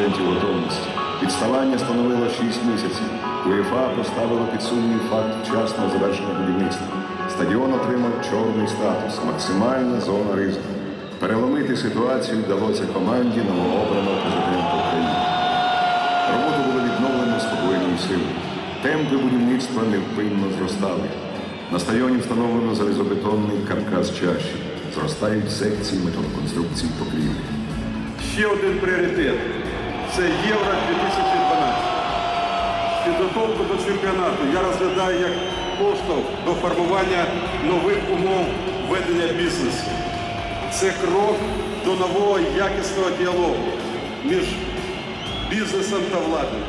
100% готовності. Відставання становило 6 місяців. УЄФА поставила під сумнів факт вчасного завершення будівництва. Стадіон отримав чорний статус, максимальна зона ризику. Переломити ситуацію вдалося команді новообраного президента України. Роботу було відновлено спокійною силою. Темпи будівництва невпинно зростали. На стадіоні встановлено залізобетонний каркас чаші. Зростають секції металоконструкцій покрівлі. Ще один пріоритет це Євро 2012. Підготовку до чемпіонату я розглядаю як поштовх до формування нових умов ведення бізнесу. Це крок до нового якісного діалогу між бізнесом та владою,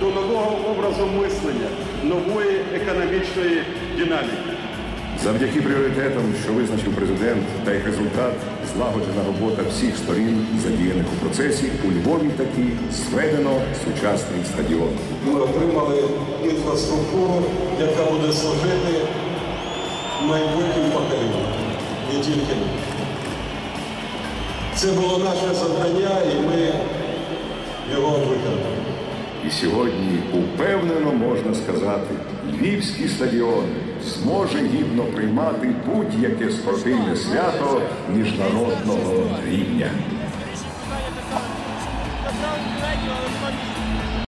до нового образу мислення, нової економічної динаміки. Завдяки пріоритетам, що визначив президент, та їх результат злагоджена робота всіх сторін, задіяних у процесі, у Львові таки зведено сучасний стадіон. Ми отримали інфраструктуру, яка буде служити майбутнім поколінням, не тільки нам. Це було наше завдання, і ми його виконали. І сьогодні упевнено сказати, львівський стадіон зможе гідно приймати будь-яке спортивне свято міжнародного рівня.